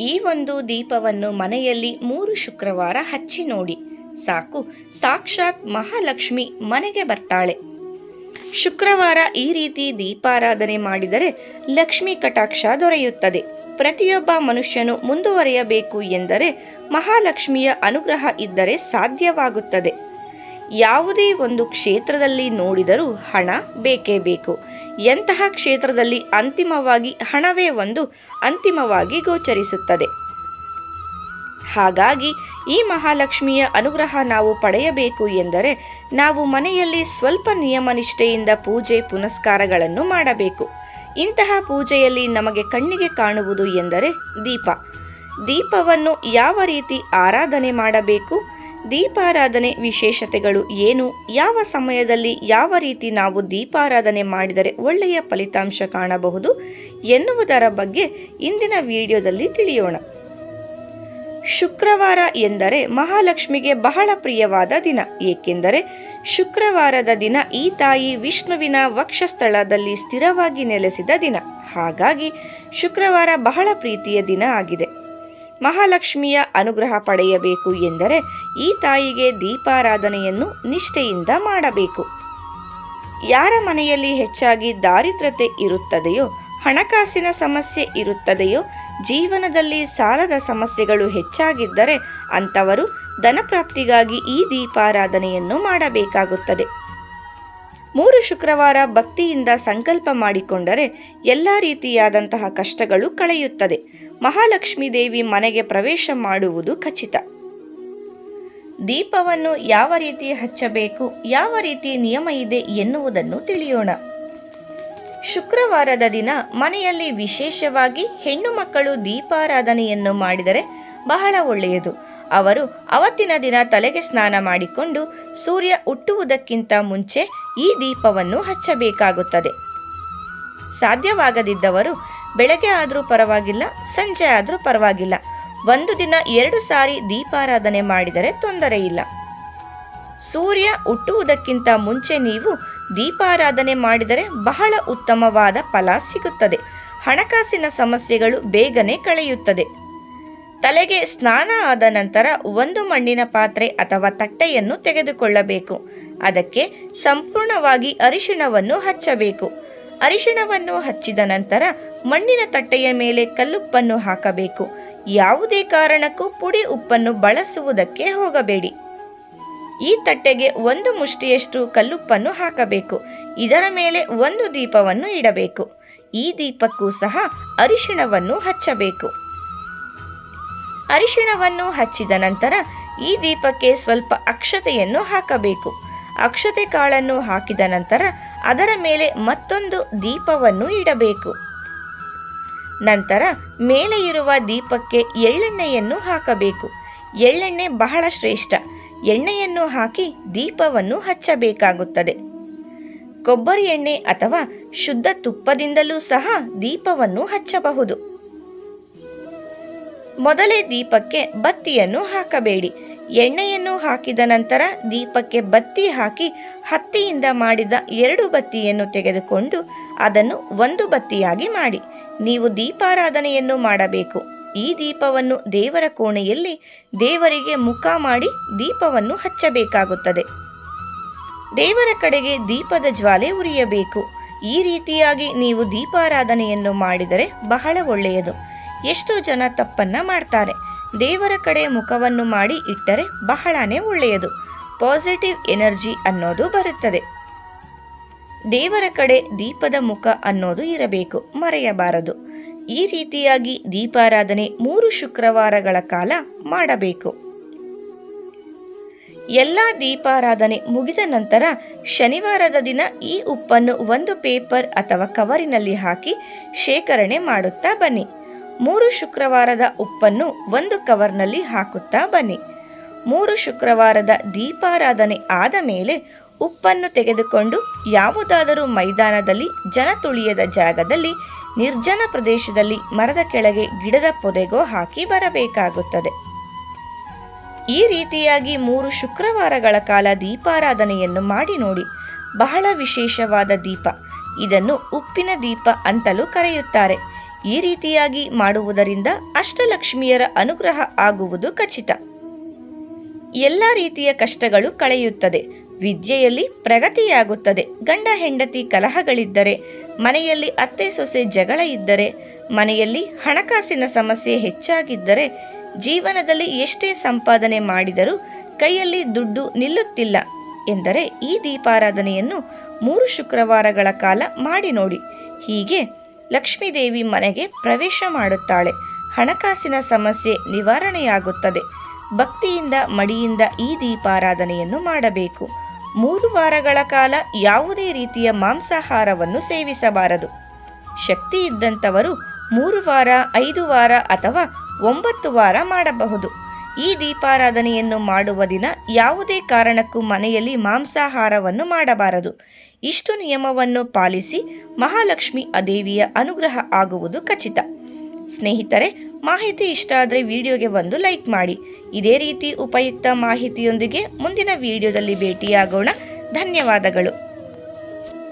ಈ ಒಂದು ದೀಪವನ್ನು ಮನೆಯಲ್ಲಿ ಮೂರು ಶುಕ್ರವಾರ ಹಚ್ಚಿ ನೋಡಿ. ಸಾಕು, ಸಾಕ್ಷಾತ್ ಮಹಾಲಕ್ಷ್ಮಿ ಮನೆಗೆ ಬರ್ತಾಳೆ. ಶುಕ್ರವಾರ ಈ ರೀತಿ ದೀಪಾರಾಧನೆ ಮಾಡಿದರೆ ಲಕ್ಷ್ಮಿ ಕಟಾಕ್ಷ ದೊರೆಯುತ್ತದೆ. ಪ್ರತಿಯೊಬ್ಬ ಮನುಷ್ಯನು ಮುಂದುವರಿಯಬೇಕು ಎಂದರೆ ಮಹಾಲಕ್ಷ್ಮಿಯ ಅನುಗ್ರಹ ಇದ್ದರೆ ಸಾಧ್ಯವಾಗುತ್ತದೆ. ಯಾವುದೇ ಒಂದು ಕ್ಷೇತ್ರದಲ್ಲಿ ನೋಡಿದರೂ ಹಣ ಬೇಕೇ ಬೇಕು. ಎಂತಹ ಕ್ಷೇತ್ರದಲ್ಲಿ ಅಂತಿಮವಾಗಿ ಹಣವೇ ಒಂದು ಅಂತಿಮವಾಗಿ ಗೋಚರಿಸುತ್ತದೆ. ಹಾಗಾಗಿ ಈ ಮಹಾಲಕ್ಷ್ಮಿಯ ಅನುಗ್ರಹ ನಾವು ಪಡೆಯಬೇಕು ಎಂದರೆ ನಾವು ಮನೆಯಲ್ಲಿ ಸ್ವಲ್ಪ ನಿಯಮ ನಿಷ್ಠೆಯಿಂದ ಪೂಜೆ ಪುನಸ್ಕಾರಗಳನ್ನು ಮಾಡಬೇಕು. ಇಂತಹ ಪೂಜೆಯಲ್ಲಿ ನಮಗೆ ಕಣ್ಣಿಗೆ ಕಾಣುವುದು ಎಂದರೆ ದೀಪ. ದೀಪವನ್ನು ಯಾವ ರೀತಿ ಆರಾಧನೆ ಮಾಡಬೇಕು? ದೀಪಾರಾಧನೆ ವಿಶೇಷತೆಗಳು ಏನು? ಯಾವ ಸಮಯದಲ್ಲಿ ಯಾವ ರೀತಿ ನಾವು ದೀಪಾರಾಧನೆ ಮಾಡಿದರೆ ಒಳ್ಳೆಯ ಫಲಿತಾಂಶ ಕಾಣಬಹುದು ಎನ್ನುವುದರ ಬಗ್ಗೆ ಇಂದಿನ ವಿಡಿಯೋದಲ್ಲಿ ತಿಳಿಯೋಣ. ಶುಕ್ರವಾರ ಎಂದರೆ ಮಹಾಲಕ್ಷ್ಮಿಗೆ ಬಹಳ ಪ್ರಿಯವಾದ ದಿನ. ಏಕೆಂದರೆ ಶುಕ್ರವಾರದ ದಿನ ಈ ತಾಯಿ ವಿಷ್ಣುವಿನ ವಕ್ಷಸ್ಥಳದಲ್ಲಿ ಸ್ಥಿರವಾಗಿ ನೆಲೆಸಿದ ದಿನ. ಹಾಗಾಗಿ ಶುಕ್ರವಾರ ಬಹಳ ಪ್ರೀತಿಯ ದಿನ ಆಗಿದೆ. ಮಹಾಲಕ್ಷ್ಮಿಯ ಅನುಗ್ರಹ ಪಡೆಯಬೇಕು ಎಂದರೆ ಈ ತಾಯಿಗೆ ದೀಪಾರಾಧನೆಯನ್ನು ನಿಷ್ಠೆಯಿಂದ ಮಾಡಬೇಕು. ಯಾರ ಮನೆಯಲ್ಲಿ ಹೆಚ್ಚಾಗಿ ದಾರಿದ್ರತೆ ಇರುತ್ತದೆಯೋ, ಹಣಕಾಸಿನ ಸಮಸ್ಯೆ ಇರುತ್ತದೆಯೋ, ಜೀವನದಲ್ಲಿ ಸಾಲದ ಸಮಸ್ಯೆಗಳು ಹೆಚ್ಚಾಗಿದ್ದರೆ ಅಂಥವರು ಧನಪ್ರಾಪ್ತಿಗಾಗಿ ಈ ದೀಪಾರಾಧನೆಯನ್ನು ಮಾಡಬೇಕಾಗುತ್ತದೆ. ಮೂರು ಶುಕ್ರವಾರ ಭಕ್ತಿಯಿಂದ ಸಂಕಲ್ಪ ಮಾಡಿಕೊಂಡರೆ ಎಲ್ಲ ರೀತಿಯಾದಂತಹ ಕಷ್ಟಗಳು ಕಳೆಯುತ್ತದೆ. ಮಹಾಲಕ್ಷ್ಮೀ ದೇವಿ ಮನೆಗೆ ಪ್ರವೇಶ ಮಾಡುವುದು ಖಚಿತ. ದೀಪವನ್ನು ಯಾವ ರೀತಿ ಹಚ್ಚಬೇಕು, ಯಾವ ರೀತಿ ನಿಯಮ ಇದೆ ಎನ್ನುವುದನ್ನು ತಿಳಿಯೋಣ. ಶುಕ್ರವಾರದ ದಿನ ಮನೆಯಲ್ಲಿ ವಿಶೇಷವಾಗಿ ಹೆಣ್ಣು ಮಕ್ಕಳು ದೀಪಾರಾಧನೆಯನ್ನು ಮಾಡಿದರೆ ಬಹಳ ಒಳ್ಳೆಯದು. ಅವರು ಅವತ್ತಿನ ದಿನ ತಲೆಗೆ ಸ್ನಾನ ಮಾಡಿಕೊಂಡು ಸೂರ್ಯ ಹುಟ್ಟುವುದಕ್ಕಿಂತ ಮುಂಚೆ ಈ ದೀಪವನ್ನು ಹಚ್ಚಬೇಕಾಗುತ್ತದೆ. ಸಾಧ್ಯವಾಗದಿದ್ದವರು ಬೆಳಗ್ಗೆ ಆದರೂ ಪರವಾಗಿಲ್ಲ, ಸಂಜೆ ಆದರೂ ಪರವಾಗಿಲ್ಲ. ಒಂದು ದಿನ ಎರಡು ಸಾರಿ ದೀಪಾರಾಧನೆ ಮಾಡಿದರೆ ತೊಂದರೆ ಇಲ್ಲ. ಸೂರ್ಯ ಹುಟ್ಟುವುದಕ್ಕಿಂತ ಮುಂಚೆ ನೀವು ದೀಪಾರಾಧನೆ ಮಾಡಿದರೆ ಬಹಳ ಉತ್ತಮವಾದ ಫಲ ಸಿಗುತ್ತದೆ. ಹಣಕಾಸಿನ ಸಮಸ್ಯೆಗಳು ಬೇಗನೆ ಕಳೆಯುತ್ತದೆ. ತಲೆಗೆ ಸ್ನಾನ ಆದ ನಂತರ ಒಂದು ಮಣ್ಣಿನ ಪಾತ್ರೆ ಅಥವಾ ತಟ್ಟೆಯನ್ನು ತೆಗೆದುಕೊಳ್ಳಬೇಕು. ಅದಕ್ಕೆ ಸಂಪೂರ್ಣವಾಗಿ ಅರಿಶಿಣವನ್ನು ಹಚ್ಚಬೇಕು. ಅರಿಶಿಣವನ್ನು ಹಚ್ಚಿದ ನಂತರ ಮಣ್ಣಿನ ತಟ್ಟೆಯ ಮೇಲೆ ಕಲ್ಲುಪ್ಪನ್ನು ಹಾಕಬೇಕು. ಯಾವುದೇ ಕಾರಣಕ್ಕೂ ಪುಡಿ ಉಪ್ಪನ್ನು ಬಳಸುವುದಕ್ಕೆ ಹೋಗಬೇಡಿ. ಈ ತಟ್ಟೆಗೆ ಒಂದು ಮುಷ್ಟಿಯಷ್ಟು ಕಲ್ಲುಪ್ಪನ್ನು ಹಾಕಬೇಕು. ಇದರ ಮೇಲೆ ಒಂದು ದೀಪವನ್ನು ಇಡಬೇಕು. ಈ ದೀಪಕ್ಕೂ ಸಹ ಅರಿಶಿಣವನ್ನು ಹಚ್ಚಬೇಕು. ಅರಿಶಿಣವನ್ನು ಹಚ್ಚಿದ ನಂತರ ಈ ದೀಪಕ್ಕೆ ಸ್ವಲ್ಪ ಅಕ್ಷತೆಯನ್ನು ಹಾಕಬೇಕು. ಅಕ್ಷತೆ ಕಾಳನ್ನು ಹಾಕಿದ ನಂತರ ಅದರ ಮೇಲೆ ಮತ್ತೊಂದು ದೀಪವನ್ನು ಇಡಬೇಕು. ನಂತರ ಮೇಲೆ ಇರುವ ದೀಪಕ್ಕೆ ಎಳ್ಳೆಣ್ಣೆಯನ್ನು ಹಾಕಬೇಕು. ಎಳ್ಳೆಣ್ಣೆ ಬಹಳ ಶ್ರೇಷ್ಠ. ಎಣ್ಣೆಯನ್ನು ಹಾಕಿ ದೀಪವನ್ನು ಹಚ್ಚಬೇಕಾಗುತ್ತದೆ. ಕೊಬ್ಬರಿ ಎಣ್ಣೆ ಅಥವಾ ಶುದ್ಧ ತುಪ್ಪದಿಂದಲೂ ಸಹ ದೀಪವನ್ನು ಹಚ್ಚಬಹುದು. ಮೊದಲೇ ದೀಪಕ್ಕೆ ಬತ್ತಿಯನ್ನು ಹಾಕಬೇಡಿ. ಎಣ್ಣೆಯನ್ನು ಹಾಕಿದ ನಂತರ ದೀಪಕ್ಕೆ ಬತ್ತಿ ಹಾಕಿ ಹತ್ತಿಯಿಂದ ಮಾಡಿದ ಎರಡು ಬತ್ತಿಯನ್ನು ತೆಗೆದುಕೊಂಡು ಅದನ್ನು ಒಂದು ಬತ್ತಿಯಾಗಿ ಮಾಡಿ. ನೀವು ದೀಪಾರಾಧನೆಯನ್ನು ಮಾಡಬೇಕು. ಈ ದೀಪವನ್ನು ದೇವರ ಕೋಣೆಯಲ್ಲಿ ದೇವರಿಗೆ ಮುಖ ಮಾಡಿ ದೀಪವನ್ನು ಹಚ್ಚಬೇಕಾಗುತ್ತದೆ. ದೇವರ ಕಡೆಗೆ ದೀಪದ ಜ್ವಾಲೆ ಉರಿಯಬೇಕು. ಈ ರೀತಿಯಾಗಿ ನೀವು ದೀಪಾರಾಧನೆಯನ್ನು ಮಾಡಿದರೆ ಬಹಳ ಒಳ್ಳೆಯದು. ಎಷ್ಟೋ ಜನ ತಪ್ಪನ್ನ ಮಾಡ್ತಾರೆ. ದೇವರ ಕಡೆ ಮುಖವನ್ನು ಮಾಡಿ ಇಟ್ಟರೆ ಬಹಳನೇ ಒಳ್ಳೆಯದು. ಪಾಸಿಟಿವ್ ಎನರ್ಜಿ ಅನ್ನೋದು ಬರುತ್ತದೆ. ದೇವರ ಕಡೆ ದೀಪದ ಮುಖ ಅನ್ನೋದು ಇರಬೇಕು, ಮರೆಯಬಾರದು. ಈ ರೀತಿಯಾಗಿ ದೀಪಾರಾಧನೆ ಮೂರು ಶುಕ್ರವಾರಗಳ ಕಾಲ ಮಾಡಬೇಕು. ಎಲ್ಲ ದೀಪಾರಾಧನೆ ಮುಗಿದ ನಂತರ ಶನಿವಾರದ ದಿನ ಈ ಉಪ್ಪನ್ನು ಒಂದು ಪೇಪರ್ ಅಥವಾ ಕವರಿನಲ್ಲಿ ಹಾಕಿ ಶೇಖರಣೆ ಮಾಡುತ್ತಾ ಬನ್ನಿ. ಮೂರು ಶುಕ್ರವಾರದ ಉಪ್ಪನ್ನು ಒಂದು ಕವರ್ನಲ್ಲಿ ಹಾಕುತ್ತಾ ಬನ್ನಿ. ಮೂರು ಶುಕ್ರವಾರದ ದೀಪಾರಾಧನೆ ಆದ ಮೇಲೆ ಉಪ್ಪನ್ನು ತೆಗೆದುಕೊಂಡು ಯಾವುದಾದರೂ ಮೈದಾನದಲ್ಲಿ ಜನ ತುಳಿಯದ ಜಾಗದಲ್ಲಿ ನಿರ್ಜನ ಪ್ರದೇಶದಲ್ಲಿ ಮರದ ಕೆಳಗೆ ಗಿಡದ ಪೊದೆಗೋ ಹಾಕಿ ಬರಬೇಕಾಗುತ್ತದೆ. ಈ ರೀತಿಯಾಗಿ ಮೂರು ಶುಕ್ರವಾರಗಳ ಕಾಲ ದೀಪಾರಾಧನೆಯನ್ನು ಮಾಡಿ ನೋಡಿ. ಬಹಳ ವಿಶೇಷವಾದ ದೀಪ. ಇದನ್ನು ಉಪ್ಪಿನ ದೀಪ ಅಂತಲೂ ಕರೆಯುತ್ತಾರೆ. ಈ ರೀತಿಯಾಗಿ ಮಾಡುವುದರಿಂದ ಅಷ್ಟಲಕ್ಷ್ಮಿಯರ ಅನುಗ್ರಹ ಆಗುವುದು ಖಚಿತ. ಎಲ್ಲ ರೀತಿಯ ಕಷ್ಟಗಳು ಕಳೆಯುತ್ತದೆ. ವಿದ್ಯೆಯಲ್ಲಿ ಪ್ರಗತಿಯಾಗುತ್ತದೆ. ಗಂಡ ಹೆಂಡತಿ ಕಲಹಗಳಿದ್ದರೆ, ಮನೆಯಲ್ಲಿ ಅತ್ತೆ ಸೊಸೆ ಜಗಳ ಇದ್ದರೆ, ಮನೆಯಲ್ಲಿ ಹಣಕಾಸಿನ ಸಮಸ್ಯೆ ಹೆಚ್ಚಾಗಿದ್ದರೆ, ಜೀವನದಲ್ಲಿ ಎಷ್ಟೇ ಸಂಪಾದನೆ ಮಾಡಿದರೂ ಕೈಯಲ್ಲಿ ದುಡ್ಡು ನಿಲ್ಲುತ್ತಿಲ್ಲ ಎಂದರೆ ಈ ದೀಪಾರಾಧನೆಯನ್ನು ಮೂರು ಶುಕ್ರವಾರಗಳ ಕಾಲ ಮಾಡಿ ನೋಡಿ. ಹೀಗೆ ಲಕ್ಷ್ಮೀದೇವಿ ಮನೆಗೆ ಪ್ರವೇಶ ಮಾಡುತ್ತಾಳೆ. ಹಣಕಾಸಿನ ಸಮಸ್ಯೆ ನಿವಾರಣೆಯಾಗುತ್ತದೆ. ಭಕ್ತಿಯಿಂದ, ಮಡಿಯಿಂದ ಈ ದೀಪಾರಾಧನೆಯನ್ನು ಮಾಡಬೇಕು. ಮೂರು ವಾರಗಳ ಕಾಲ ಯಾವುದೇ ರೀತಿಯ ಮಾಂಸಾಹಾರವನ್ನು ಸೇವಿಸಬಾರದು. ಶಕ್ತಿ ಇದ್ದಂಥವರು ಮೂರು ವಾರ, ಐದು ವಾರ ಅಥವಾ ಒಂಬತ್ತು ವಾರ ಮಾಡಬಹುದು. ಈ ದೀಪಾರಾಧನೆಯನ್ನು ಮಾಡುವ ದಿನ ಯಾವುದೇ ಕಾರಣಕ್ಕೂ ಮನೆಯಲ್ಲಿ ಮಾಂಸಾಹಾರವನ್ನು ಮಾಡಬಾರದು. ಇಷ್ಟು ನಿಯಮವನ್ನು ಪಾಲಿಸಿ ಮಹಾಲಕ್ಷ್ಮಿ ಅದೇವಿಯ ಅನುಗ್ರಹ ಆಗುವುದು ಖಚಿತ. ಸ್ನೇಹಿತರೆ, ಮಾಹಿತಿ ಇಷ್ಟ ಆದರೆ ವಿಡಿಯೋಗೆ ಒಂದು ಲೈಕ್ ಮಾಡಿ. ಇದೇ ರೀತಿ ಉಪಯುಕ್ತ ಮಾಹಿತಿಯೊಂದಿಗೆ ಮುಂದಿನ ವಿಡಿಯೋದಲ್ಲಿ ಭೇಟಿಯಾಗೋಣ. ಧನ್ಯವಾದಗಳು.